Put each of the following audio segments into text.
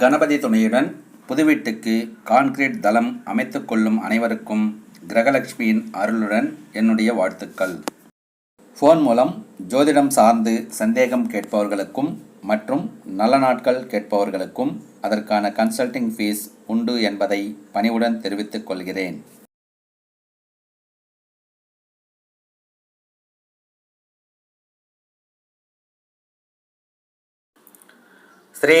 கணபதி துணையுடன் புது வீட்டுக்கு கான்கிரீட் தளம் அமைத்து கொள்ளும் அனைவருக்கும் கிரகலட்சுமியின் அருளுடன் என்னுடைய வாழ்த்துக்கள். ஃபோன் மூலம் ஜோதிடம் சார்ந்து சந்தேகம் கேட்பவர்களுக்கும் மற்றும் நல்ல நாட்கள் கேட்பவர்களுக்கும் அதற்கான கன்சல்டிங் ஃபீஸ் உண்டு என்பதை பணிவுடன் தெரிவித்துக் கொள்கிறேன். ஸ்ரீ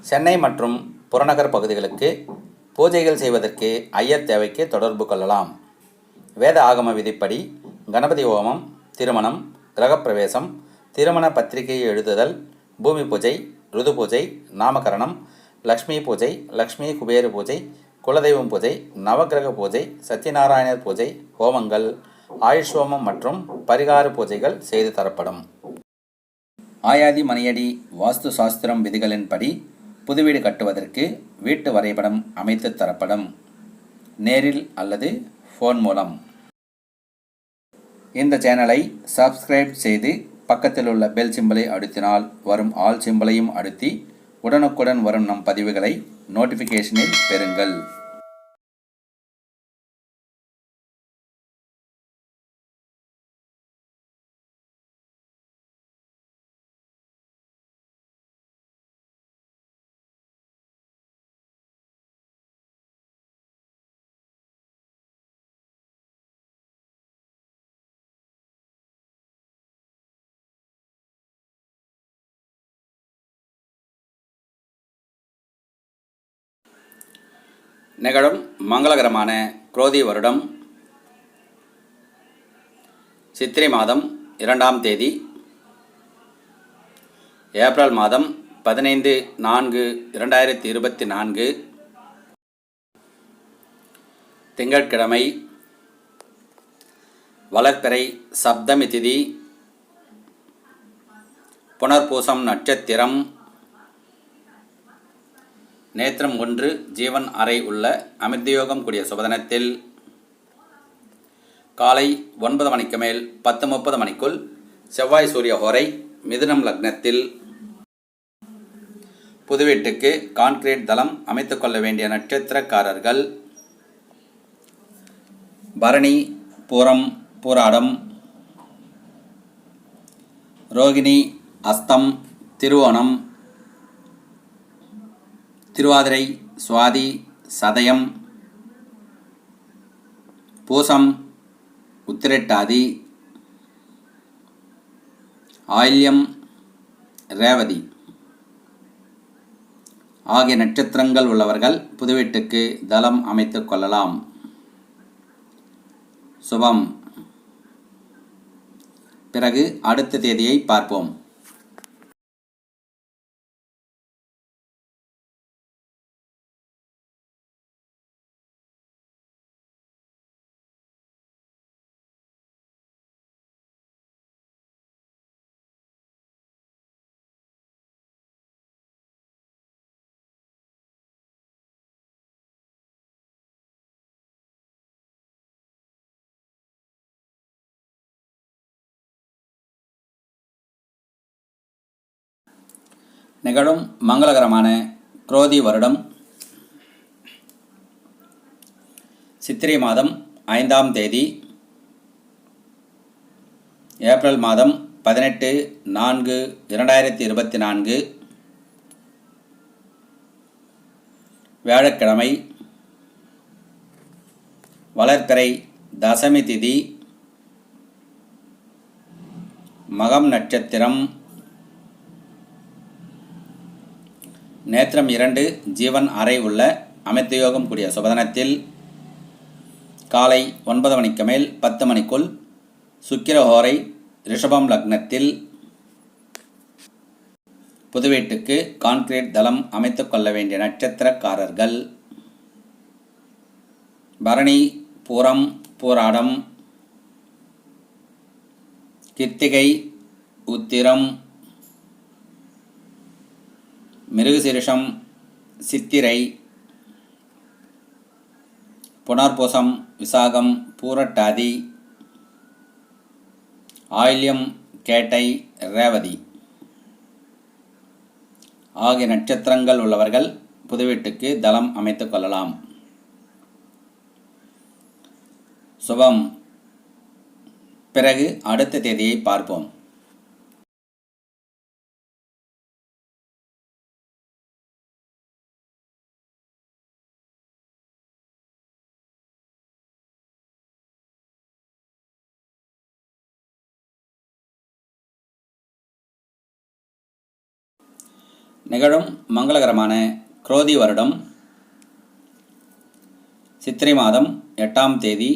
சென்னை மற்றும் புறநகர் பகுதிகளுக்கு பூஜைகள் செய்வதற்கு ஐயர் தேவைக்கு தொடர்பு கொள்ளலாம். வேத ஆகம விதிப்படி கணபதி ஹோமம் திருமணம் கிரகப்பிரவேசம் திருமண பத்திரிகை எழுதுதல் பூமி பூஜை ருது பூஜை நாமகரணம் லக்ஷ்மி பூஜை லக்ஷ்மி குபேர பூஜை குலதெய்வம் பூஜை நவக்கிரக பூஜை சத்யநாராயணர் பூஜை ஹோமங்கள் ஆயுஷ் ஹோமம் மற்றும் பரிகார பூஜைகள் செய்து தரப்படும். ஆயாதி மணியடி வாஸ்து சாஸ்திரம் விதிகளின்படி புது வீடு கட்டுவதற்கு வீட்டு வரைபடம் அமைத்து தரப்படும். நேரில் அல்லது ஃபோன் மூலம். இந்த சேனலை சப்ஸ்கிரைப் செய்து பக்கத்தில் உள்ள பெல் சிம்பலை அழுத்தினால் வரும் ஆல் சிம்பலையும் அழுத்தி உடனுக்குடன் வரும் நம் பதிவுகளை நோட்டிஃபிகேஷனில் பெறுங்கள். நிகழும் மங்களகரமான குரோதி வருடம். சித்திரை மாதம் இரண்டாம் தேதி. ஏப்ரல் மாதம் பதினைந்து நான்கு இரண்டாயிரத்தி இருபத்தி நான்கு. திங்கட்கிழமை வளர்ப்பிறை சப்தமி திதி. புனர்பூசம் நட்சத்திரம். நேத்திரம் ஒன்று ஜீவன் அறை உள்ள அமிர்தயோகம் கூடிய சுபதனத்தில் காலை ஒன்பது மணிக்கு மேல் பத்து முப்பது மணிக்குள் செவ்வாய் சூரிய ஹோரை மிதுனம் லக்னத்தில் புதுவீட்டுக்கு கான்கிரீட் தளம் அமைத்துக் கொள்ள வேண்டிய நட்சத்திரக்காரர்கள் பரணி பூரம் பூராடம் ரோகிணி அஸ்தம் திருவோணம் திருவாதிரை சுவாதி சதயம் பூசம் உத்திரட்டாதி ஆயில்யம் ரேவதி ஆகிய நட்சத்திரங்கள் உள்ளவர்கள் புதுவீட்டுக்கு தளம் அமைத்துக் கொள்ளலாம். சுபம். பிறகு அடுத்த தேதியை பார்ப்போம். நிகழும் மங்களகரமான குரோதி வருடம். சித்திரை மாதம் ஐந்தாம் தேதி ஏப்ரல் மாதம் பதினெட்டு நான்கு இரண்டாயிரத்தி இருபத்தி நான்கு வியாழக்கிழமை வளர்க்கரை தசமி திதி மகம் நட்சத்திரம் நேத்திரம் இரண்டு ஜீவன் அறை உள்ள அமைத்து யோகம் கூடிய சுபதனத்தில் காலை ஒன்பது மணிக்கு மேல் பத்து மணிக்குள் சுக்கிரஹோரை ரிஷபம் லக்னத்தில் புதுவீட்டுக்கு கான்கிரீட் தளம் அமைத்து கொள்ள வேண்டிய நட்சத்திரக்காரர்கள். பரணி பூரம் பூராடம் கித்திகை உத்திரம் மிருகசீரிஷம் சித்திரை புனர்பூசம் விசாகம் பூரட்டாதி ஆயில்யம் கேட்டை ரேவதி. ஆகிய நட்சத்திரங்கள் உள்ளவர்கள் புதுவீட்டுக்கு தளம் அமைத்துக் கொள்ளலாம். சுபம். பிறகு அடுத்த தேதியை பார்ப்போம். நிகழும் மங்களகரமான குரோதி வருடம் சித்திரை மாதம் எட்டாம் தேதி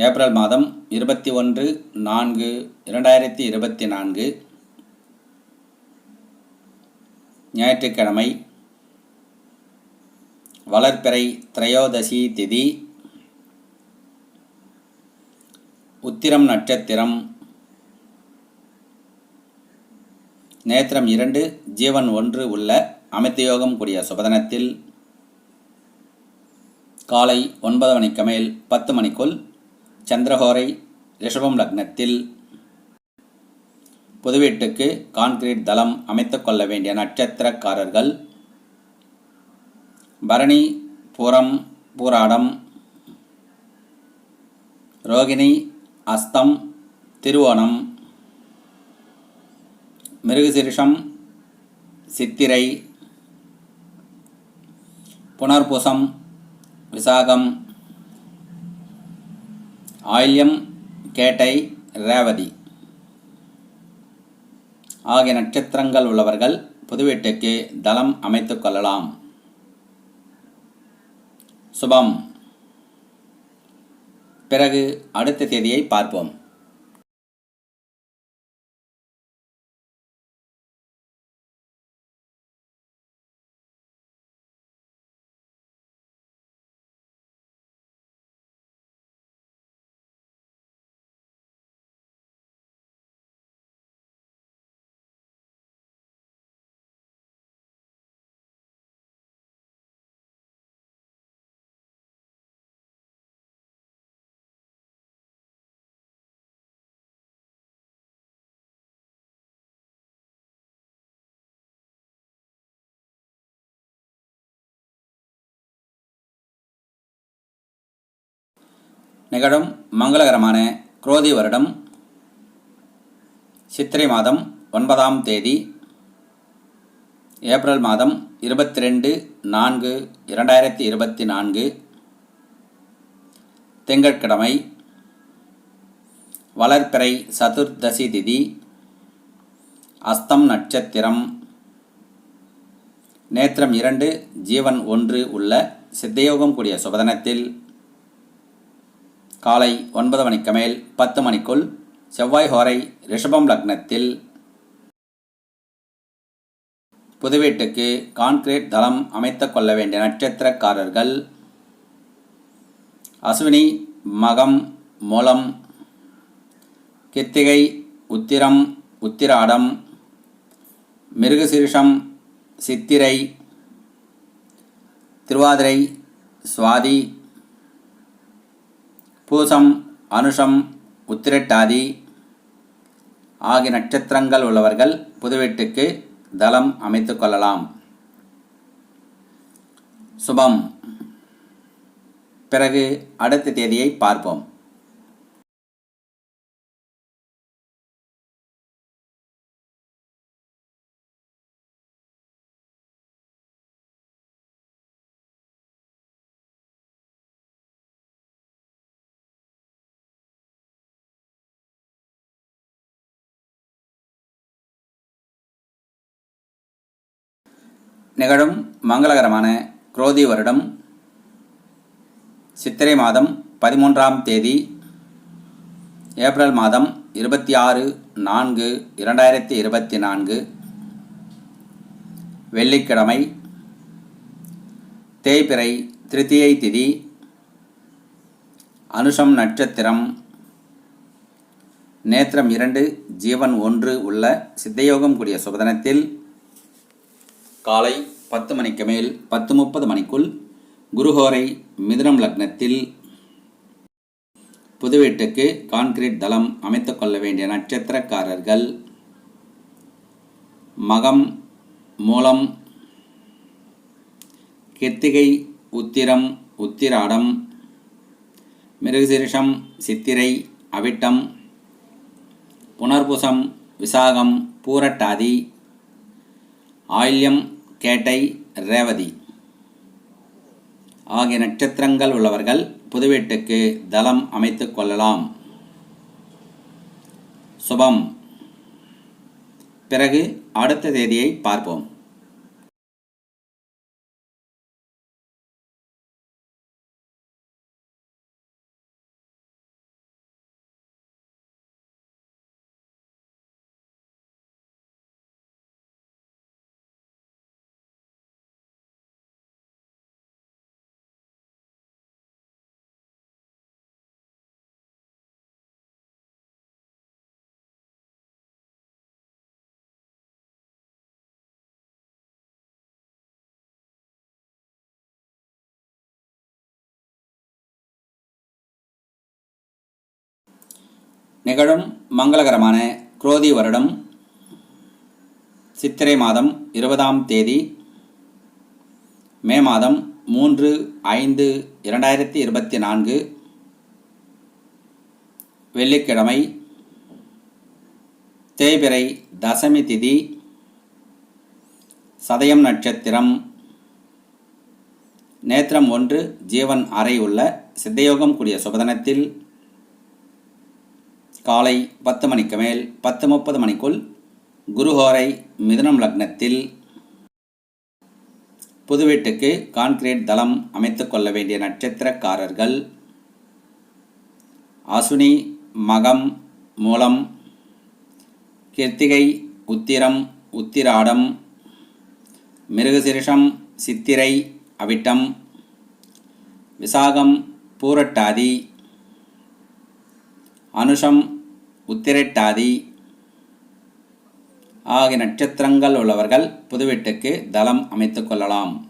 ஏப்ரல் மாதம் இருபத்தி ஒன்று நான்கு இரண்டாயிரத்தி இருபத்தி நான்கு ஞாயிற்றுக்கிழமை வளர்ப்பிறை திரையோதசி திதி உத்திரம் நட்சத்திரம் நேத்திரம் இரண்டு ஜீவன் ஒன்று உள்ள அமைத்தயோகம் கூடிய சுபதனத்தில் காலை ஒன்பது மணிக்கு மேல் பத்து மணிக்குள் சந்திரஹோரை ரிஷபம் லக்னத்தில் புதுவீட்டுக்கு கான்கிரீட் தளம் அமைத்து கொள்ள வேண்டிய நட்சத்திரக்காரர்கள் பரணி புறம் பூராடம் ரோகிணி அஸ்தம் திருவோணம் மிருகசிரிஷம் சித்திரை புனர்பூசம் விசாகம் ஆயில்யம் கேட்டை ரேவதி. ஆகிய நட்சத்திரங்கள் உள்ளவர்கள் புதுவீட்டுக்கு தளம் அமைத்துக் கொள்ளலாம். சுபம். பிறகு அடுத்த தேதியை பார்ப்போம். நிகழும் மங்களகரமான குரோதி வருடம் சித்திரை மாதம் ஒன்பதாம் தேதி ஏப்ரல் மாதம் இருபத்தி ரெண்டு நான்கு இரண்டாயிரத்தி இருபத்தி நான்கு திங்கட்கிழமை வளர்ப்பிறை சதுர்தசி திதி அஸ்தம் நட்சத்திரம் நேத்திரம் இரண்டு ஜீவன் ஒன்று உள்ள சித்தயோகம் கூடிய சுபதனத்தில் காலை ஒன்பது மணிக்கு மேல் பத்து மணிக்குள் செவ்வாய் ஹோரை ரிஷபம் லக்னத்தில் புதுவீட்டுக்கு கான்கிரீட் தளம் அமைத்துக் கொள்ள வேண்டிய நட்சத்திரக்காரர்கள் அஸ்வினி மகம் மூலம் கித்திகை உத்திரம் உத்திராடம் மிருகசீரிஷம் சித்திரை திருவாதிரை சுவாதி பூசம் அனுஷம் உத்திரட்டாதி ஆகிய நட்சத்திரங்கள் உள்ளவர்கள் புதுவீட்டுக்கு தளம் அமைத்து கொள்ளலாம். சுபம். பிறகு அடுத்த தேதியை பார்ப்போம். நிகழும் மங்களகரமான குரோதி வருடம் சித்திரை மாதம் பதிமூன்றாம் தேதி ஏப்ரல் மாதம் இருபத்தி ஆறு நான்கு இரண்டாயிரத்தி இருபத்தி நான்கு வெள்ளிக்கிழமை தேய்பிறை திருத்தியை திதி அனுஷம் நட்சத்திரம் நேத்திரம் இரண்டு ஜீவன் ஒன்று உள்ள சித்தயோகம் கூடிய சுபதனத்தில் காலை பத்து மணிக்கு மேல் பத்து முப்பது மணிக்குள் குருஹோரை மிதுனம் லக்னத்தில் புது வீட்டுக்கு கான்கிரீட் தளம் அமைத்து கொள்ள வேண்டிய நட்சத்திரக்காரர்கள் மகம் மூலம் கிருத்திகை உத்திரம் உத்திராடம் மிருகசிரிஷம் சித்திரை அவிட்டம் புனர்புசம் விசாகம் பூரட்டாதி ஆயில்யம் கேட்டை ரேவதி. ஆகிய நட்சத்திரங்கள் உள்ளவர்கள் புதுவீட்டுக்கு தளம் அமைத்துக் கொள்ளலாம். சுபம். பிறகு அடுத்த தேதியை பார்ப்போம். நிகழும் மங்களகரமான குரோதி வருடம் சித்திரை மாதம் இருபதாம் தேதி மே மாதம் மூன்று ஐந்து இரண்டாயிரத்தி இருபத்தி நான்கு வெள்ளிக்கிழமை தேய்பிறை தசமி திதி சதயம் நட்சத்திரம். நேத்திரம் ஒன்று ஜீவன் அறை உள்ள சித்தயோகம் கூடிய சுபதனத்தில் காலை பத்து மணிக்கு மேல் பத்து முப்பது மணிக்குள் குருஹோரை மிதுனம் லக்னத்தில் புது வீட்டுக்கு கான்கிரீட் தளம் அமைத்து கொள்ள வேண்டிய நட்சத்திரக்காரர்கள் அசுனி மகம் மூலம் கிருத்திகை உத்திரம் உத்திராடம் மிருகசிருஷம் சித்திரை அவிட்டம் விசாகம் பூரட்டாதி அனுஷம் உத்திரட்டாதி. ஆகிய நட்சத்திரங்கள் உள்ளவர்கள் புதுவீட்டுக்கு தளம் அமைத்து கொள்ளலாம்.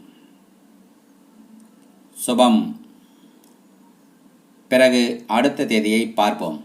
சுபம். பிறகு அடுத்த தேதியை பார்ப்போம்.